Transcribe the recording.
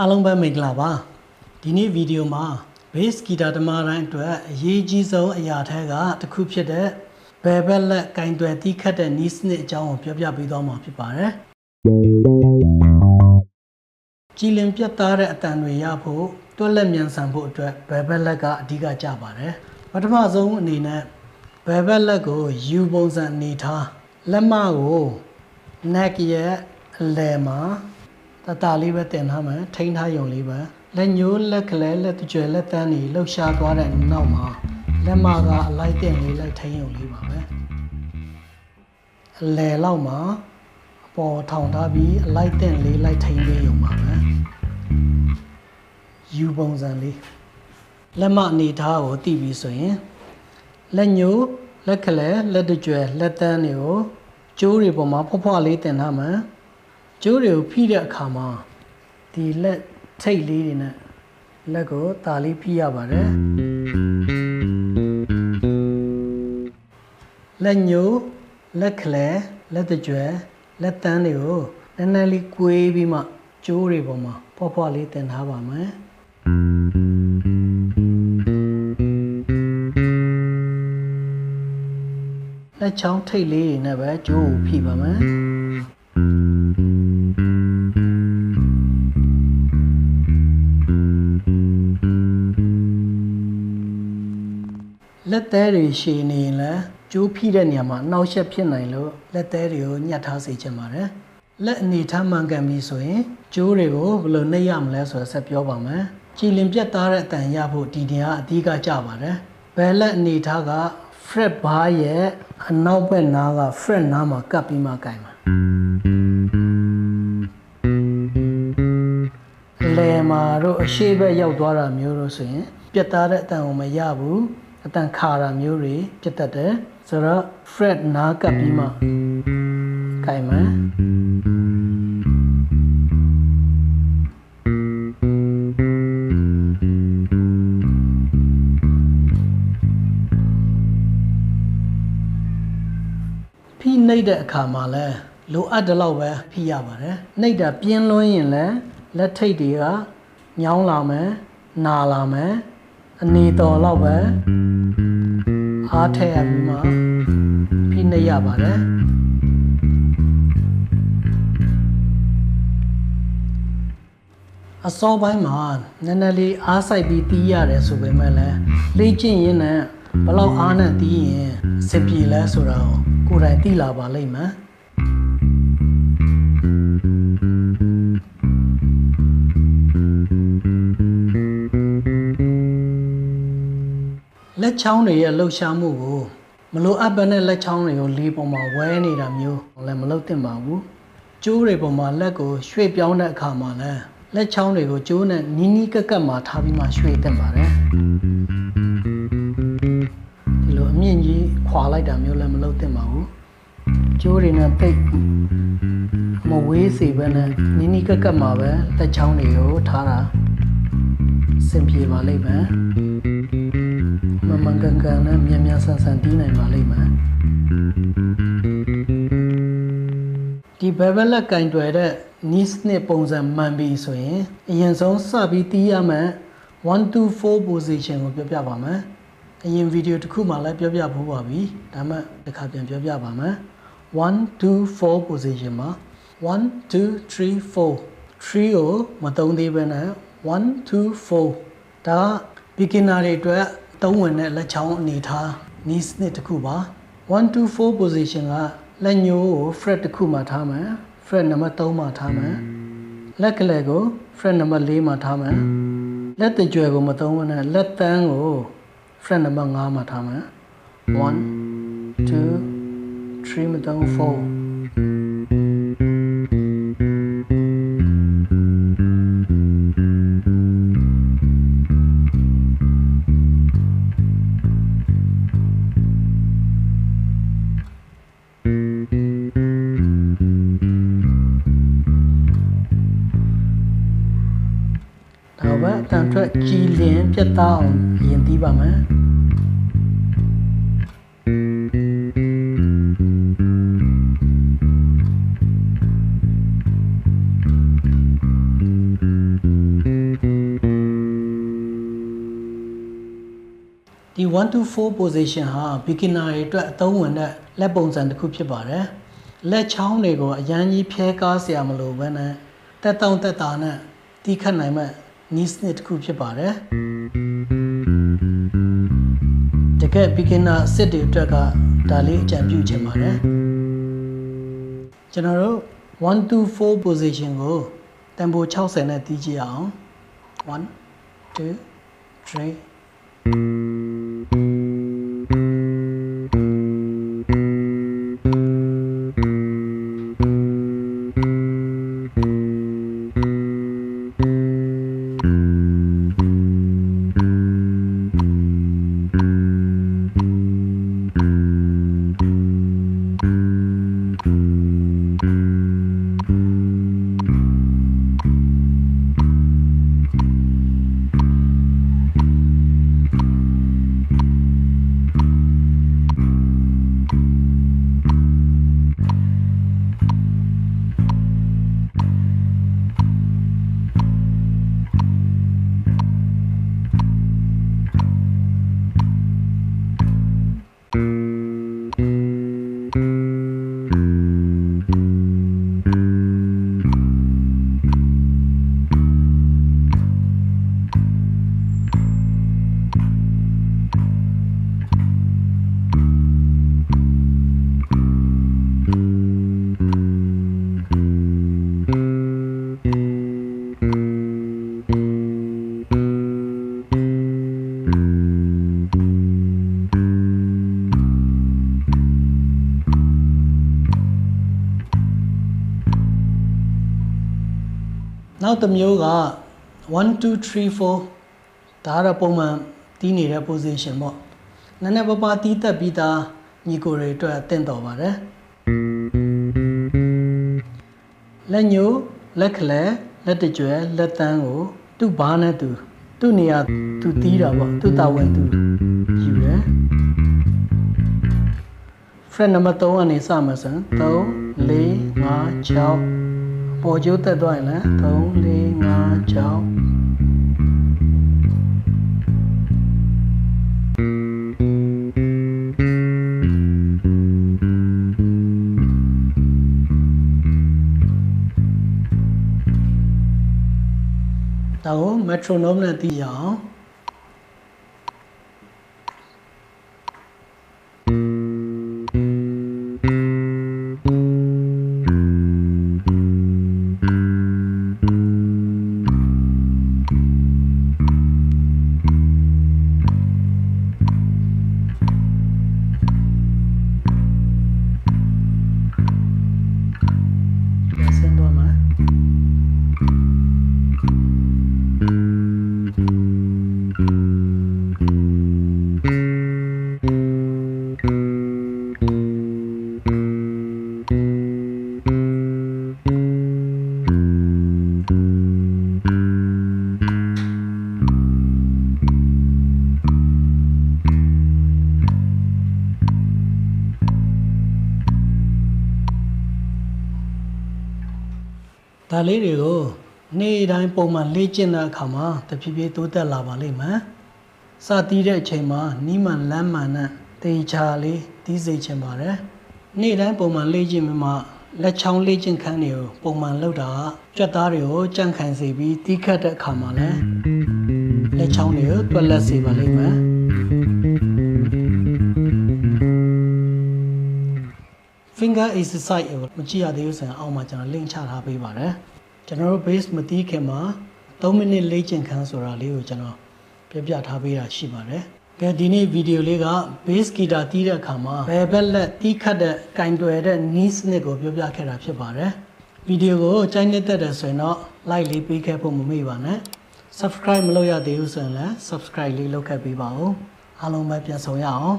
အားလုံးပဲမင်္ဂလာပါဒီနေ့ဗီဒီယိုမှာ bass guitar တမတိုင်းအတွက်အရေးကြီးဆုံးအရာထဲကတစ်ခုဖြစ်တဲ့ဘယ်ဘက်လက်ကင်တွယ်တီးခတ်တဲ့နီးစနစ်အကြောင်းကိုပြောပြပေးသွားမှာဖြစ်ပါတယ်ကြည်လင်ပြတ်သားတဲ့အတန်တွေရဖို့တွက်လက်မြန်ဆန်ဖို့အတွက်ဘယ်ဘက်လက်ကအဓိကကျပါတယ်ပထမဆုံးအနေနဲ့ဘယ်ဘက်လက်ကို U ပုံစံအနေထားလက်မကို neck ရဲ့အလယ်မှာ တတလေးပဲတင်ထားမယ်ထိန်းထားယုံလေးပဲလက်ညိုးလက်ကလေးလက်ကြွယ်လက်တန်းတွေလှုပ်ရှားသွားတဲ့နောက်မှာလက်မကအလိုက်တင်လေးလိုက်ထိန်းယုံလေးပါပဲအလယ်လောက်မှာအပေါ်ထောင်ထားပြီးအလိုက်တင်လေးလိုက်ထိန်းလေးယုံပါပဲယူပုံစံလေးလက်မအနေထားကိုတည်ပြီးဆိုရင်လက်ညိုးလက်ကလေးလက်ကြွယ်လက်တန်းတွေကိုကျိုးတွေပေါ်မှာဖွားဖွားလေးတင်ထားမယ် ကျိုးတွေကိုဖိတဲ့အခါမှာဒီလက်ထိတ်လေးတွေနဲ့လက်ကိုတာလေးဖိရပါတယ်လက်ညိုးလက်ကလေးလက်ကြွယ်လက်တန်းတွေကိုနည်းနည်းလေးကွေးပြီးမှကျိုးတွေပေါ်မှာဖွားဖွားလေးတင်ထားပါမယ်လက်ချောင်းထိတ်လေးတွေနဲ့ပဲကျိုးကိုဖိပါမယ် လက်သေးတွေရှည်နေရင်လည်းကျိုးဖိတဲ့နေရာမှာနှောက်ယှက်ဖြစ်နိုင်လို့လက်သေးတွေကိုညှက်ထားစေချင်ပါတယ်လက်အနေထားမှန်ကန်ပြီဆိုရင်ကျိုးတွေကိုဘယ်လိုနှိပ်ရမလဲဆိုတာဆက်ပြောပါမယ်ကြည်လင်ပြတ်သားတဲ့အတန်ရဖို့ဒီနေရာအဓိကကြပါတယ်ဘယ်လက်အနေထားက fret bar ရဲ့အနောက်ဘက်နားက fret နားမှာကပ်ပြီးမှကင်မှာလဲမာတို့အရှိဘက်ရောက်သွားတာမျိုးလို့ဆိုရင် ပြတ်သားတဲ့အတန်ကိုမရဘူး အတန်ခါတာမျိုးတွေဖြစ်တတ်တယ်ဆိုတော့ fret နားကပ်ပြီးမှကင်မှာဖိနှိပ်တဲ့အခါမှာလဲလိုအပ်တဲ့လောက်ပဲဖိရပါတယ်နှိပ်တာပြင်းလွန်းရင်လဲလက်ထိပ်တွေကညောင်းလာမယ်နာလာမယ်အနေတော်လောက်ပဲ အားထည့်ရပြီးမှဖိနှိပ်ရပါတယ်အစောပိုင်းမှာနည်းနည်းလေးအားစိုက်ပြီးတီးရတယ်ဆိုပေမဲ့လည်းလေ့ကျင့်ရင်းနဲ့ဘလောက်အားနဲ့တီးရင်အဆင်ပြေလဲဆိုတာကိုကိုယ်တိုင်သိလာပါလိမ့်မယ် လက်ချောင်းတွေရဲ့လှုပ်ရှားမှုကိုမလိုအပ်ဘဲနဲ့လက်ချောင်းတွေကိုလေးပေါ်မှာဝဲနေတာမျိုးလည်းမလုပ်သင့်ပါဘူးကျိုးတွေပေါ်မှာလက်ကိုရွှေ့ပြောင်းတဲ့အခါမှာလည်းလက်ချောင်းတွေကိုကျိုးနဲ့နီးနီးကပ်ကပ်မှာထားပြီးမှရွှေ့သင့်ပါတယ်ဒီလိုအမြင့်ကြီးခွာလိုက်တာမျိုးလည်းမလုပ်သင့်ပါဘူးကျိုးတွေနဲ့တိတ်မဝေးစေဘဲနဲ့နီးနီးကပ်ကပ်မှာပဲလက်ချောင်းတွေကိုထားတာစင်ပြေပါလိမ့်မယ် မမှန်ကန်ကန်နဲ့မြန်မြန်ဆန်ဆန်တီးနိုင်ပါလိမ့်မယ်ဒီဘယ်ဘက်လက်ကင်တွယ်တဲ့ niche နဲ့ပုံစံမှန်ပြီဆိုရင်အရင်ဆုံးစပြီးတီးရမယ်1 to 4 position ကိုပြောပြပါမယ်အရင်ဗီဒီယိုတစ်ခုမှလည်းပြောပြဖို့ပါပြီဒါမှတစ်ခါပြန်ပြောပြပါမယ်1 2 4 position မှာ1 2 3 4 3ကိုမသုံးသေးဘဲနဲ့1 2 4ဒါ beginner တွေအတွက် သုံးဝင်တဲ့လက်ချောင်းအနေထား niche နှစ်တစ်ခုပါ1 2 4 position ကလက်ညိုးကို fret တစ်ခုမှထားမယ် fret နံပါတ်3မှာထားမယ်လက်ကလေးကို fret နံပါတ်4မှာထားမယ်လက်တကြွယ်ကိုမသုံးဘဲနဲ့လက်တန်းကို fret နံပါတ်5မှာထားမယ်1 2 3မသုံး4 ကြည်လင်ပြတ်သားအောင်မြင်သိပါမယ်ဒီ124 position ဟာ beginner တွေအတွက်အသုံးဝင်တဲ့လက်ပုံစံတစ်ခုဖြစ်ပါတယ်။လက်ချောင်းတွေကိုအရန်ကြီးဖျဲကားစရာမလိုဘဲနဲ့တက်တောင့်တက်တာနဲ့တီးခတ်နိုင်မဲ့ knee snit တစ်ခုဖြစ်ပါတယ်တကယ် beginner အစ်တွေအတွက်ကဒါလေးအကြံပြုချင်ပါတယ်ကျွန်တော်တို့1 to 4 position ကိုတန်ဖိုး60နဲ့တီးကြည့်အောင်1 2 3 နောက်တစ်မျိုးက1 2 3 4ဒါကတော့ပုံမှန်တီးနေတဲ့ position ပေါ့နည်းနည်းပါးပါးတီးတက်ပြီးသားညီကိုတွေအတွက်တင့်တော်ပါတယ်လက်ညိုလက်ခလဲလက်တကြွယ်လက်တန်းကို သူ့ဘားနဲ့သူသူ့နေရာသူတီးတာပေါ့သူ့တာဝန်သူယူတယ် friend နံပါတ်3ကနေစမှာစံ3 4 5 6 ပေါ်ကျိုးတက်သွားရင်လည်း3 4 5 6ဒါကို metronome နဲ့သိရအောင် ဒါလေးတွေကိုနေ့တိုင်းပုံမှန်လေ့ကျင့်တဲ့အခါမှာတဖြည်းဖြည်းတိုးတက်လာပါလိမ့်မယ်စတီးတဲ့အချိန်မှာနီးမှန်လမ်းမှန်နဲ့တေချာလေးတီးစေချင်ပါတယ်နေ့တိုင်းပုံမှန်လေ့ကျင့်ပြီးမှလက်ချောင်းလေ့ကျင့်ခန်းတွေကိုပုံမှန်လုပ်တာကကြွက်သားတွေကိုကြန့်ခိုင်စေပြီးတီးခတ်တဲ့အခါမှာလည်းလက်ချောင်းတွေကိုတွက်လက်စေပါလိမ့်မယ် finger exercise ကိုမကြည့်ရသေးဘူးဆိုရင်အောက်မှာကျွန်တော် link ချထားပေးပါတယ်ကျွန်တော်တို့ base မတီးခင်မှာ3မိနစ်လေ့ကျင့်ခန်းဆိုတာလေးကိုကျွန်တော်ပြပြထားပေးတာရှိပါတယ်ကဲဒီနေ့ဗီဒီယိုလေးက base guitar တီးတဲ့အခါမှာဘယ်ဘက်လက်တီးခတ်တဲ့ကင်တွယ်တဲ့ knee snip ကိုပြောပြခဲ့တာဖြစ်ပါတယ်ဗီဒီယိုကိုကြိုက်နေတဲ့တယ်ဆိုရင်တော့ like လေးပေးခဲ့ဖို့မမေ့ပါနဲ့ subscribe မလုပ်ရသေးဘူးဆိုရင်လည်း subscribe လေးလုပ်ခဲ့ပေးပါဦးအားလုံးပဲပြန်ဆောင်ရအောင်